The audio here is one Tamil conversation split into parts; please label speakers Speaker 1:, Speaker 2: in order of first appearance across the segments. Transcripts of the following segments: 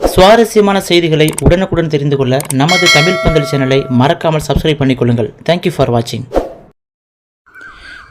Speaker 1: சுவாரஸ்யமான செய்திகளை உடனுக்குடன் தெரிந்து கொள்ள நமது தமிழ் பந்தல் சேனலை மறக்காமல் சப்ஸ்கிரைப் பண்ணிக்கொள்ளுங்கள். தேங்க்யூ ஃபார் வாட்சிங்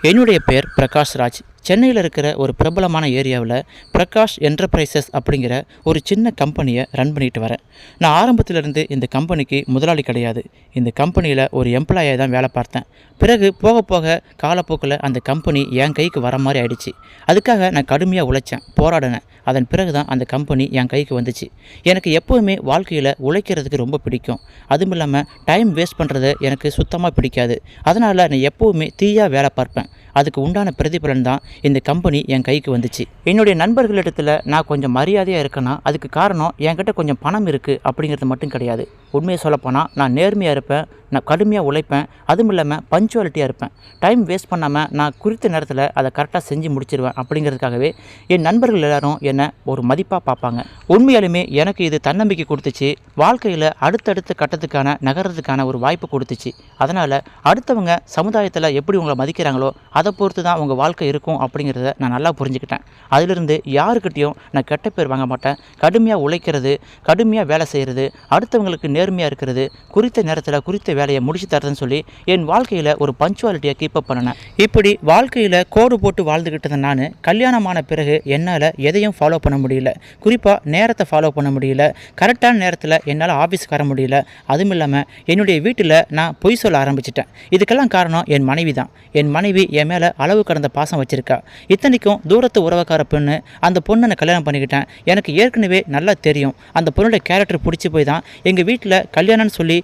Speaker 1: என்னுடைய பெயர் பிரகாஷ் ராஜ் சென்னையில் இருக்கிற ஒரு பிரபலமான ஏரியாவில் பிரகாஷ் என்டர்பிரைசஸ் அப்படிங்கிற ஒரு சின்ன கம்பெனியை ரன் பண்ணிட்டு வரேன். நான் ஆரம்பத்திலிருந்து இந்த கம்பெனிக்கு முதலாளி கிடையாது. இந்த கம்பெனியில் ஒரு எம்ப்ளாயாக தான் வேலை பார்த்தேன். பிறகு போக போக காலப்போக்கில் அந்த கம்பெனி என் கைக்கு வர மாதிரி ஆயிடுச்சு. அதுக்காக நான் கடுமையாக உழைச்சேன் போராடினேன். அதன் பிறகு தான் அந்த கம்பெனி என் கைக்கு வந்துச்சு. எனக்கு எப்போவுமே வாழ்க்கையில் உழைக்கிறதுக்கு ரொம்ப பிடிக்கும். அதுவும் இல்லாமல் டைம் வேஸ்ட் பண்ணுறது எனக்கு சுத்தமாக பிடிக்காது. அதனால் நான் எப்போவுமே தீயாக வேலை பார்ப்பேன். அதுக்கு உண்டான பிரதிபலன் தான் இந்த கம்பெனி என் கைக்கு வந்துச்சு. என்னுடைய நண்பர்களிடத்தில் நான் கொஞ்சம் மரியாதையாக இருக்கேன்னா அதுக்கு காரணம் என்கிட்ட கொஞ்சம் பணம் இருக்குது அப்படிங்கிறது மட்டும் கிடையாது. உண்மையை சொல்லப்போனால் நான் நேர்மையாக இருப்பேன் நான் கடுமையாக உழைப்பேன் அதுவும் இல்லாமல் பஞ்சுவாலிட்டியாக இருப்பேன். டைம் வேஸ்ட் பண்ணாமல் நான் குறித்த நேரத்தில் அதை கரெக்டாக செஞ்சு முடிச்சிருவேன் அப்படிங்கிறதுக்காகவே என் நண்பர்கள் எல்லாரும் என்னை ஒரு மதிப்பாக பார்ப்பாங்க. உண்மையாலுமே எனக்கு இது தன்னம்பிக்கை கொடுத்துச்சு. வாழ்க்கையில் அடுத்தடுத்த கட்டத்துக்கான நகர்றதுக்கான ஒரு வாய்ப்பு கொடுத்துச்சு. அதனால் அடுத்தவங்க சமுதாயத்தில் எப்படி உங்களை மதிக்கிறாங்களோ அதை பொறுத்து தான் உங்கள் வாழ்க்கை இருக்கும் அப்படிங்கிறத நான் நல்லா புரிஞ்சுக்கிட்டேன். அதிலிருந்து யாருக்கிட்டேயும் நான் கெட்ட பேர் வாங்க மாட்டேன். கடுமையாக உழைக்கிறது கடுமையாக வேலை செய்கிறது அடுத்தவங்களுக்கு நேர்மையாக இருக்கிறது குறித்த நேரத்தில் குறித்த வேலையை முடிச்சு தரதுன்னு சொல்லி என் வாழ்க்கையில் ஒரு பஞ்சுவாலிட்டியை கீப் அப் பண்ணினேன். இப்படி வாழ்க்கையில் கோடு போட்டு வாழ்ந்துக்கிட்டு இருந்த நான் கல்யாணமான பிறகு என்னால் எதையும் ஃபாலோ பண்ண முடியல. குறிப்பாக நேரத்தை ஃபாலோ பண்ண முடியல. கரெக்டான நேரத்தில் என்னால் ஆஃபீஸ்க்கு வர முடியல. அதுவும் இல்லாமல் என்னுடைய வீட்டில் நான் பொய் சொல்ல ஆரம்பிச்சிட்டேன். இதுக்கெல்லாம் காரணம் என் மனைவி தான். என் மனைவி என் மேலே அளவு கடந்த பாசம் வச்சுருக்கா. இத்தனைக்கும் தூரத்து உறவுக்கார பொண்ணு அந்த பொண்ணை நான் கல்யாணம் பண்ணிக்கிட்டேன். எனக்கு ஏற்கனவே நல்லா தெரியும். அந்த பொண்ணோட கேரக்டர் பிடிச்சி போய் தான் எங்கள் வீட்டில் கல்யாணம்னு சொல்லி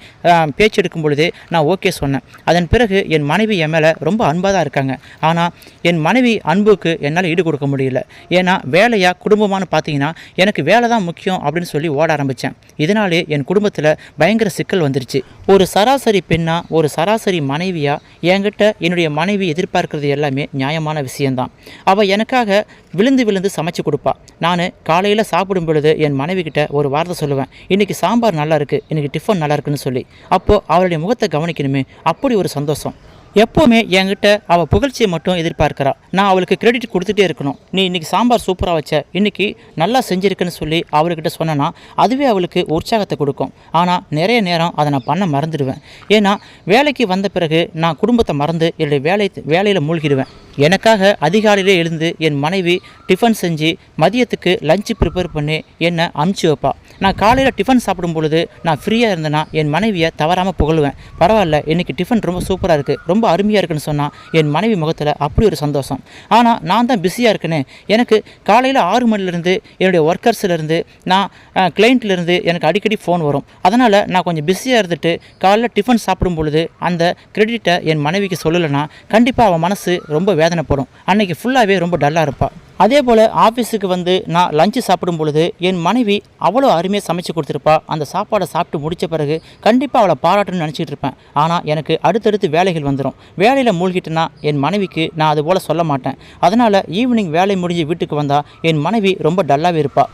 Speaker 1: பேச்சு எடுக்கும் பொழுது நான் ஓகே சொன்னேன். அதன் பிறகு என் மனைவி என் மேலே ரொம்ப அன்பாக தான் இருக்காங்க. ஆனால் என் மனைவி அன்புக்கு என்னால் ஈடு கொடுக்க முடியல. ஏன்னா வேலையாக குடும்பமானு பார்த்தீங்கன்னா எனக்கு வேலை தான் முக்கியம் அப்படின்னு சொல்லி ஓட ஆரம்பித்தேன் இதனாலே என் குடும்பத்தில் பயங்கர சிக்கல் வந்துருச்சு. ஒரு சராசரி பெண்ணாக ஒரு சராசரி மனைவியாக என்கிட்ட என்னுடைய மனைவி எதிர்பார்க்கறது எல்லாமே நியாயமான விஷயந்தான் அவள் எனக்காக விழுந்து விழுந்து சமைச்சு கொடுப்பா. நான் காலையில் சாப்பிடும் பொழுது என் மனைவி கிட்ட ஒரு வார்த்தை சொல்லுவேன். இன்றைக்கி சாம்பார் நல்லா இருக்குது எனக்கு டிஃபன் நல்லா இருக்குன்னு சொல்லி. அப்போது அவளுடைய முகத்தை கவனிக்கணுமே. அப்படி ஒரு சந்தோஷம். எப்போவுமே என்கிட்ட அவள் புகழ்ச்சியை மட்டும் எதிர்பார்க்கிறா. நான் அவளுக்கு கிரெடிட் கொடுத்துட்டே இருக்கணும். நீ இன்றைக்கி சாம்பார் சூப்பராக வச்ச. இன்றைக்கி நல்லா செஞ்சுருக்குன்னு சொல்லி அவள்கிட்ட சொன்னேன்னா அதுவே அவளுக்கு உற்சாகத்தை கொடுக்கும். ஆனால் நிறைய நேரம் அதை நான் பண்ண மறந்துடுவேன். ஏன்னா வேலைக்கு வந்த பிறகு நான் குடும்பத்தை மறந்து என்னுடைய வேலை வேலையில் மூழ்கிடுவேன். எனக்காக அதிகாலையிலே எழுந்து என் மனைவி டிஃபன் செஞ்சு மதியத்துக்கு லஞ்சு ப்ரிப்பேர் பண்ணி என்னை அமுச்சு வைப்பா. நான் காலையில் டிஃபன் சாப்பிடும் பொழுது நான் ஃப்ரீயாக இருந்தேன்னா என் மனைவியை தவறாமல் புகழ்வேன். பரவாயில்ல இன்றைக்கி டிஃபன் ரொம்ப சூப்பராக இருக்குது ரொம்ப அருமையாக இருக்குன்னு சொன்னால் என் மனைவி முகத்தில் அப்படி ஒரு சந்தோஷம். ஆனால் நான் தான் பிஸியாக இருக்கேனே எனக்கு காலையில் ஆறு மணிலேருந்து என்னுடைய ஒர்க்கர்ஸ்லேருந்து நான் கிளைண்ட்லேருந்து எனக்கு அடிக்கடி ஃபோன் வரும். அதனால் நான் கொஞ்சம் பிஸியாக இருந்துட்டு காலையில் டிஃபன் சாப்பிடும் பொழுது அந்த கிரெடிட்டை என் மனைவிக்கு சொல்லலைன்னா கண்டிப்பாக அவன் மனசு ரொம்ப வேதனைப்படும் அன்னைக்கு ஃபுல்லாகவே ரொம்ப டல்லாக இருப்பாள் அதே போல் ஆஃபீஸுக்கு வந்து நான் லஞ்சு சாப்பிடும் பொழுது என் மனைவி அவ்வளோ அருமையாக சமைச்சு கொடுத்துருப்பா. அந்த சாப்பாடை சாப்பிட்டு முடித்த பிறகு கண்டிப்பாக அவளை பாராட்டணும்னு நினச்சிட்டு இருப்பேன். ஆனால் எனக்கு அடுத்தடுத்து வேலைகள் வந்துடும் வேலையில் மூழ்கிட்டேன்னா என் மனைவிக்கு நான் அது போல் சொல்ல மாட்டேன். அதனால் ஈவினிங் வேலை முடிஞ்சு வீட்டுக்கு வந்தால் என் மனைவி ரொம்ப டல்லாகவே இருப்பாள்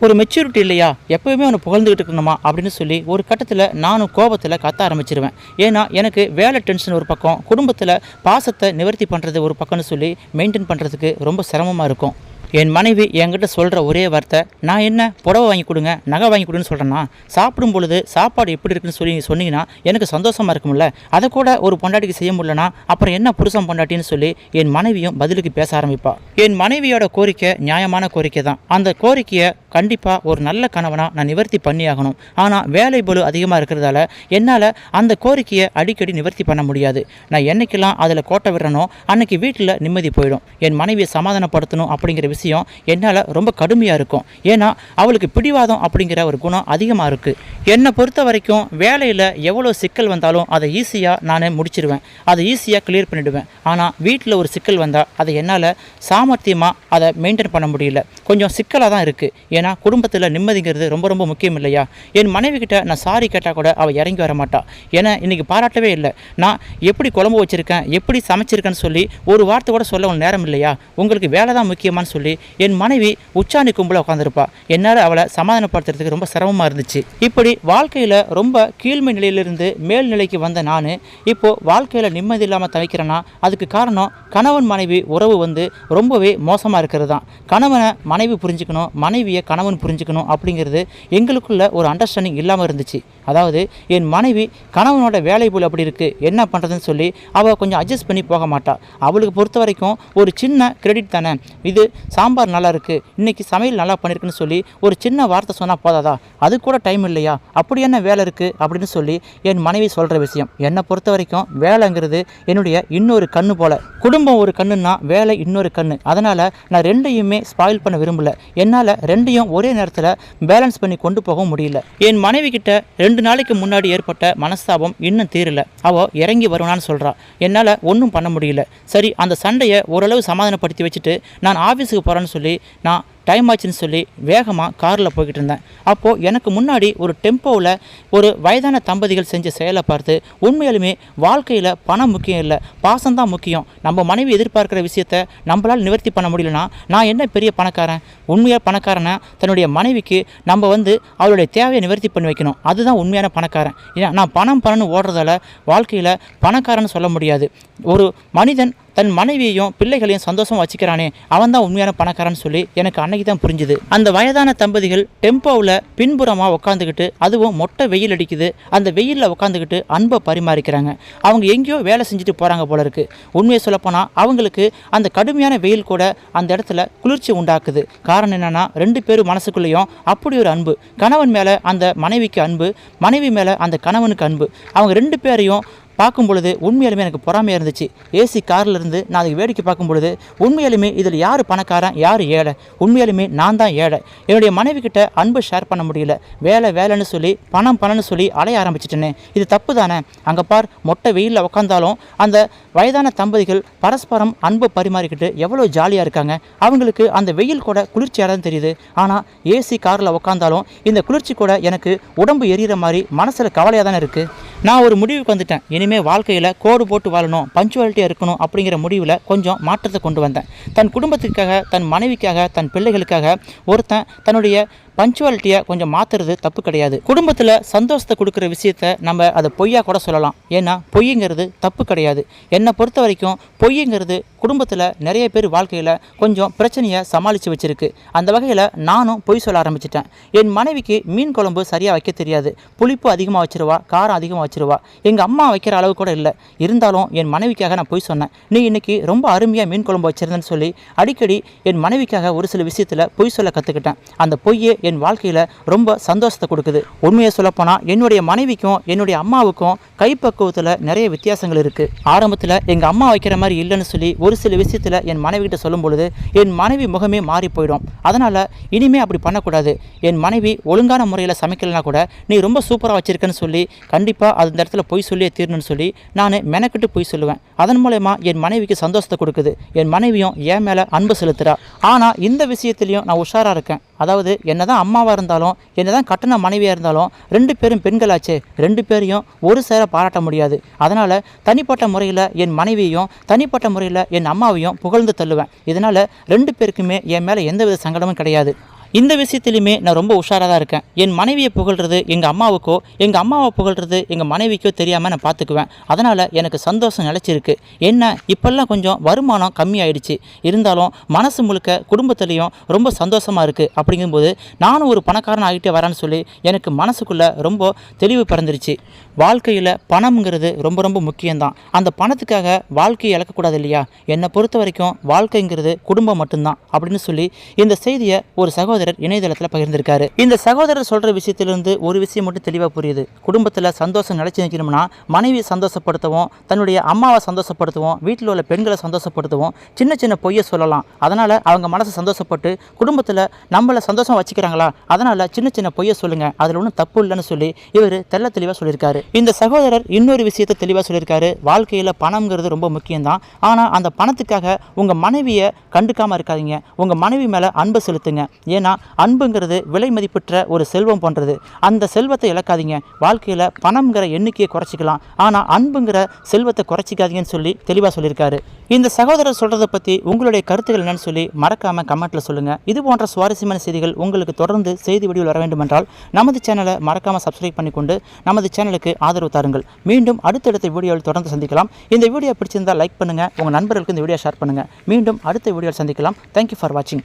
Speaker 1: ஒரு மெச்சூரிட்டி இல்லையா? எப்போயுமே ஒன்று புகழ்ந்துக்கிட்டு இருக்கணுமா? அப்படின்னு சொல்லி ஒரு கட்டத்தில் நானும் கோபத்தில் கத்த ஆரம்பிச்சிருவேன். ஏன்னா எனக்கு வேலை டென்ஷன் ஒரு பக்கம் குடும்பத்தில் பாசத்தை நிவர்த்தி பண்ணுறது ஒரு பக்கம்னு சொல்லி மெயின்டைன் பண்ணுறதுக்கு ரொம்ப சிரமமாக இருக்கும். என் மனைவி என்கிட்ட சொல்கிற ஒரே வார்த்தை நான் என்ன? புடவை வாங்கி கொடுங்க நகை வாங்கி கொடுன்னு சொல்கிறேன்னா சாப்பிடும் பொழுது சாப்பாடு எப்படி இருக்குன்னு சொல்லி சொன்னீங்கன்னா எனக்கு சந்தோஷமாக இருக்கும்ல. அதை கூட ஒரு பொண்டாட்டிக்கு செய்ய முடியலனா அப்புறம் என்ன புருஷன் பொண்டாட்டின்னு சொல்லி என் மனைவியும் பதிலுக்கு பேச ஆரம்பிப்பா. என் மனைவியோட கோரிக்கை நியாயமான கோரிக்கை தான். அந்த கோரிக்கையை கண்டிப்பாக ஒரு நல்ல கணவனாக நான் நிவர்த்தி பண்ணியாகணும் ஆனால் வேலை பலு அதிகமாக இருக்கிறதால என்னால் அந்த கோரிக்கையை அடிக்கடி நிவர்த்தி பண்ண முடியாது. நான் என்னைக்கெல்லாம் அதில் கோட்டை விடுறனோ அன்னைக்கு வீட்டில் நிம்மதி போயிடும். என் மனைவியை சமாதானப்படுத்தணும் அப்படிங்கிற விஷயம் என்னால் ரொம்ப கடுமையாக இருக்கும். ஏன்னா அவளுக்கு பிடிவாதம் அப்படிங்கிற ஒரு குணம் அதிகமாக இருக்குது என்னை பொறுத்த வரைக்கும் வேலையில் எவ்வளோ சிக்கல் வந்தாலும் அதை ஈஸியாக நான் முடிச்சிடுவேன் அதை ஈஸியாக கிளியர் பண்ணிவிடுவேன் ஆனால் வீட்டில் ஒரு சிக்கல் வந்தால் அதை என்னால் சாமர்த்தியமாக அதை மெயின்டைன் பண்ண முடியல. கொஞ்சம் சிக்கலாக தான் இருக்குது ஏன்னா குடும்பத்தில் நிம்மதிங்கிறது ரொம்ப ரொம்ப முக்கியம் இல்லையா? என் மனைவி கிட்ட நான் சாரி கேட்டால் கூட அவள் இறங்கி வர மாட்டாள் ஏன்னா இன்றைக்கி பாராட்டவே இல்லை. நான் எப்படி குழம்பு வச்சுருக்கேன் எப்படி சமைச்சிருக்கேன்னு சொல்லி ஒரு வார்த்தை கூட சொல்ல உங்களுக்கு நேரம் இல்லையா? உங்களுக்கு வேலை தான் முக்கியமான்னு சொல்லி சொல்லி என் மனைவி உச்சாணி கும்பல உட்காந்துருப்பா என்னால் அவளை சமாதானப்படுத்துறதுக்கு ரொம்ப சிரமமாக இருந்துச்சு. இப்படி வாழ்க்கையில் ரொம்ப கீழ்மை நிலையிலிருந்து மேல்நிலைக்கு வந்த நான் இப்போ வாழ்க்கையில் நிம்மதி இல்லாமல் தவிக்கிறேன்னா அதுக்கு காரணம் கணவன் மனைவி உறவு வந்து ரொம்பவே மோசமாக இருக்கிறது தான் கணவனை மனைவி புரிஞ்சுக்கணும் மனைவியை கணவன் புரிஞ்சுக்கணும் அப்படிங்கிறது எங்களுக்குள்ள ஒரு அண்டர்ஸ்டாண்டிங் இல்லாமல் இருந்துச்சு. அதாவது என் மனைவி கணவனோட வேலை போல் அப்படி இருக்குது என்ன பண்ணுறதுன்னு சொல்லி அவள் கொஞ்சம் அட்ஜஸ்ட் பண்ணி போக மாட்டாள் அவளுக்கு பொறுத்த வரைக்கும் ஒரு சின்ன கிரெடிட் தானே. இது சாம்பார் நல்லா இருக்குது இன்றைக்கி சமையல் நல்லா பண்ணியிருக்குன்னு சொல்லி ஒரு சின்ன வார்த்தை சொன்னால் போதாதா? அது கூட டைம் இல்லையா? அப்படி என்ன வேலை இருக்குது அப்படின்னு சொல்லி என் மனைவி சொல்கிற விஷயம். என்னை பொறுத்த வரைக்கும் வேலைங்கிறது என்னுடைய இன்னொரு கண்ணு போல். குடும்பம் ஒரு கண்ணுன்னா வேலை இன்னொரு கண்ணு. அதனால் நான் ரெண்டையுமே ஸ்பாயில் பண்ண விரும்பல. என்னால் ரெண்டையும் ஒரே நேரத்தில் பேலன்ஸ் பண்ணி கொண்டு போக முடியல. என் மனைவி கிட்ட ரெண்டு நாளைக்கு முன்னாடி ஏற்பட்ட மனஸ்தாபம் இன்னும் தீரல. அவள் இறங்கி வருவான்னு சொல்கிறா என்னால் ஒன்றும் பண்ண முடியல. சரி அந்த சண்டையை ஓரளவு சமாதானப்படுத்தி வச்சுட்டு நான் ஆஃபீஸுக்கு போகிறேன்னு சொல்லி நான் டைம் ஆச்சுன்னு சொல்லி வேகமாக காரில் போய்கிட்டு இருந்தேன். அப்போது எனக்கு முன்னாடி ஒரு டெம்போவில் ஒரு வயதான தம்பதிகள் செஞ்ச செயலை பார்த்து உண்மையாலுமே வாழ்க்கையில் பணம் முக்கியம் இல்லை பாசம்தான் முக்கியம். நம்ம மனைவி எதிர்பார்க்குற விஷயத்த நம்மளால் நிவர்த்தி பண்ண முடியலன்னா நான் என்ன பெரிய பணக்காரன்? உண்மையாக பணக்காரனா? தன்னுடைய மனைவிக்கு நம்ம வந்து அவளுடைய தேவையை நிவர்த்தி பண்ணி வைக்கணும். அதுதான் உண்மையான பணக்காரன். ஏன்னா நான் பணம் பணம்னு ஓடுறதால வாழ்க்கையில் பணக்காரன்னு சொல்ல முடியாது. ஒரு மனிதன் தன் மனைவியையும் பிள்ளைகளையும் சந்தோஷமாக வச்சுக்கிறானே அவன் தான் உண்மையான பணக்காரன்னு சொல்லி எனக்கு அன்னைக்கு தான் புரிஞ்சுது. அந்த வயதான தம்பதிகள் டெம்போவில் பின்புறமாக உட்காந்துக்கிட்டு அதுவும் மொட்டை வெயில் அடிக்குது. அந்த வெயிலில் உட்காந்துக்கிட்டு அன்பை பரிமாறிக்கிறாங்க. அவங்க எங்கேயோ வேலை செஞ்சுட்டு போகிறாங்க போல இருக்கு. உண்மையை சொல்லப்போனால் அவங்களுக்கு அந்த கடுமையான வெயில் கூட அந்த இடத்துல குளிர்ச்சி உண்டாக்குது. காரணம் என்னன்னா ரெண்டு பேரும் மனசுக்குள்ளேயும் அப்படி ஒரு அன்பு. கணவன் மேலே அந்த மனைவிக்கு அன்பு மனைவி மேலே அந்த கணவனுக்கு அன்பு. அவங்க ரெண்டு பேரையும் பார்க்கும் பொழுது உண்மையாலுமே எனக்கு பொறாமையாக இருந்துச்சு. ஏசி காரில் இருந்து நான் அதுக்கு வேடிக்கை பார்க்கும் பொழுது உண்மையாலுமே இதில் யார் பணக்காரன் யார் ஏழை? உண்மையாலுமே நான் தான் ஏழை. என்னுடைய மனைவி கிட்ட அன்பு ஷேர் பண்ண முடியல. வேலை வேலைன்னு சொல்லி பணம் பணம்னு சொல்லி அலைய ஆரம்பிச்சிட்டேனே. இது தப்பு தானே? அங்கே பார் மொட்டை வெயிலில் உட்காந்தாலும் அந்த வயதான தம்பதிகள் பரஸ்பரம் அன்பை பரிமாறிக்கிட்டு எவ்வளோ ஜாலியாக இருக்காங்க. அவங்களுக்கு அந்த வெயில் கூட குளிர்ச்சியாக தான் தெரியுது. ஆனால் ஏசி காரில் உட்காந்தாலும் இந்த குளிர்ச்சி கூட எனக்கு உடம்பு எரியிற மாதிரி மனசில் கவலையாக தானே இருக்குது நான் ஒரு முடிவுக்கு வந்துட்டேன். இனிமேல் வாழ்க்கையில் கோடு போட்டு வாழணும் பஞ்சுவாலிட்டியாக இருக்கணும் அப்படிங்கிற முடிவில் கொஞ்சம் மாற்றத்தை கொண்டு வந்தேன். தன் குடும்பத்துக்காக தன் மனைவிக்காக தன் பிள்ளைகளுக்காக ஒருத்தன் தன்னுடைய பஞ்சுவாலிட்டியை கொஞ்சம் மாற்றுறது தப்பு கிடையாது. குடும்பத்தில் சந்தோஷத்தை கொடுக்குற விஷயத்த நம்ம அதை பொய்யா கூட சொல்லலாம். ஏன்னா பொய்யுங்கிறது தப்பு கிடையாது. என்னை பொறுத்த வரைக்கும் பொய்யுங்கிறது குடும்பத்தில் நிறைய பேர் வாழ்க்கையில் கொஞ்சம் பிரச்சனையை சமாளித்து வச்சுருக்கு. அந்த வகையில் நானும் பொய் சொல்ல ஆரம்பிச்சிட்டேன். என் மனைவிக்கு மீன் குழம்பு சரியாக வைக்க தெரியாது. புளிப்பு அதிகமாக வச்சிருவா காரம் அதிகமாக வச்சிருவா. எங்கள் அம்மா வைக்கிற அளவு கூட இல்லை. இருந்தாலும் என் மனைவிக்காக நான் பொய் சொன்னேன். நீ இன்னைக்கு ரொம்ப அருமையாக மீன் குழம்பு வச்சிருந்தேன்னு சொல்லி அடிக்கடி என் மனைவிக்காக ஒரு சில விஷயத்தில் பொய் சொல்ல கற்றுக்கிட்டேன் அந்த பொய்யே என் வாழ்க்கையில் ரொம்ப சந்தோஷத்தை கொடுக்குது. உண்மையை சொல்லப்போனால் என்னுடைய மனைவிக்கும் என்னுடைய அம்மாவுக்கும் கைப்பக்குவத்தில் நிறைய வித்தியாசங்கள் இருக்குது ஆரம்பத்தில் எங்கள் அம்மா வைக்கிற மாதிரி இல்லைன்னு சொல்லி ஒரு சில விஷயத்தில் என் மனைவிகிட்ட சொல்லும் பொழுது என் மனைவி முகமே மாறி போயிடும். அதனால் இனிமே அப்படி பண்ணக்கூடாது. என் மனைவி ஒழுங்கான முறையில் சமைக்கலைனா கூட நீ ரொம்ப சூப்பராக வச்சுருக்கேன்னு சொல்லி கண்டிப்பாக அந்த இடத்துல பொய் சொல்லியே தீரணும்னு சொல்லி நான் மெனக்கிட்டு பொய் சொல்லுவேன். அதன் மூலயமா என் மனைவிக்கு சந்தோஷத்தை கொடுக்குது. என் மனைவியும் என் மேலே அன்பு செலுத்துகிறா ஆனால் இந்த விஷயத்துலையும் நான் உஷாராக இருக்கேன். அதாவது என்னதான் அம்மாவாக இருந்தாலும் என்னதான் கட்டண மனைவியாக இருந்தாலும் ரெண்டு பேரும் பெண்களாச்சு. ரெண்டு பேரையும் ஒரு சேர பாராட்ட முடியாது. அதனால் தனிப்பட்ட முறையில் என் மனைவியையும் தனிப்பட்ட முறையில் என் அம்மாவையும் புகழ்ந்து தள்ளுவேன். இதனால் ரெண்டு பேருக்குமே என் மேலே எந்தவித சங்கடமும் கிடையாது. இந்த விஷயத்துலையுமே நான் ரொம்ப உஷாராக தான் இருக்கேன். என் மனைவியை புகழ்றது எங்கள் அம்மாவுக்கோ எங்கள் அம்மாவை புகழ்றது எங்கள் மனைவிக்கோ தெரியாமல் நான் பார்த்துக்குவேன் அதனால் எனக்கு சந்தோஷம் நிலச்சிருக்கு. என்ன இப்போல்லாம் கொஞ்சம் வருமானம் கம்மியாயிடுச்சு. இருந்தாலும் மனசு முழுக்க குடும்பத்துலேயும் ரொம்ப சந்தோஷமாக இருக்குது அப்படிங்கும்போது நானும் ஒரு பணக்காரன் ஆகிட்டே வரேன்னு சொல்லி எனக்கு மனசுக்குள்ளே ரொம்ப தெளிவு பிறந்துருச்சு. வாழ்க்கையில் பணம்ங்கிறது ரொம்ப ரொம்ப முக்கியம்தான். அந்த பணத்துக்காக வாழ்க்கையை இழக்கக்கூடாது இல்லையா? என்னை பொறுத்த வரைக்கும் வாழ்க்கைங்கிறது குடும்பம் மட்டும்தான் அப்படின்னு சொல்லி இந்த செய்தியை ஒரு சகோதரர் இணையதளத்தில் பகிர்ந்திருக்காரு. இந்த சகோதரர் சொல்ற விஷயத்திலிருந்து ஒரு விஷயம் மட்டும் தெளிவாக புரியுது. குடும்பத்தில் சந்தோஷம் நிலைச்சு நிற்கணும்னா மனைவி சந்தோஷப்படுத்தவும் தன்னுடைய அம்மாவை சந்தோஷப்படுத்தவும் வீட்டில் உள்ள பெண்களை சந்தோஷப்படுத்தவும் சின்ன சின்ன பொய்யை சொல்லலாம். அதனால் அவங்க மனசு சந்தோஷப்பட்டு குடும்பத்தில் நம்மளை சந்தோஷம் வச்சுக்கிறாங்களா? அதனால் சின்ன சின்ன பொய்யை சொல்லுங்கள் அதில் ஒன்றும் தப்பு இல்லைன்னு சொல்லி இவர் தெல்ல தெளிவாக சொல்லியிருக்காரு. இந்த சகோதரர் இன்னொரு விஷயத்தை தெளிவாக சொல்லியிருக்காரு. வாழ்க்கையில் பணம்ங்கிறது ரொம்ப முக்கியம்தான். ஆனால் அந்த பணத்துக்காக உங்கள் மனைவியை கண்டுக்காமல் இருக்காதீங்க. உங்கள் மனைவி மேலே அன்பை செலுத்துங்க. ஏன்னா பார்த்தீங்கன்னா அன்புங்கிறது விலை மதிப்பற்ற ஒரு செல்வம் போன்றது. அந்த செல்வத்தை இழக்காதீங்க. வாழ்க்கையில் பணம்ங்கிற எண்ணிக்கையை குறைச்சிக்கலாம். ஆனால் அன்புங்கிற செல்வத்தை குறைச்சிக்காதீங்கன்னு சொல்லி தெளிவாக சொல்லியிருக்காரு. இந்த சகோதரர் சொல்கிறத பற்றி உங்களுடைய கருத்துக்கள் என்னன்னு சொல்லி மறக்காமல் கமெண்ட்டில் சொல்லுங்கள் இது போன்ற சுவாரஸ்யமான செய்திகள் உங்களுக்கு தொடர்ந்து செய்தி வடிவில் வர வேண்டுமென்றால் நமது சேனலை மறக்காமல் சப்ஸ்கிரைப் பண்ணிக்கொண்டு நமது சேனலுக்கு ஆதரவு தாருங்கள். மீண்டும் அடுத்தடுத்த வீடியோவில் தொடர்ந்து சந்திக்கலாம். இந்த வீடியோ பிடிச்சிருந்தால் லைக் பண்ணுங்கள் உங்கள் நண்பர்களுக்கு இந்த வீடியோ ஷேர் பண்ணுங்கள் மீண்டும் அடுத்த வீடியோவில் சந்திக்கலாம். தேங்க்யூ ஃபார் வாட்சிங்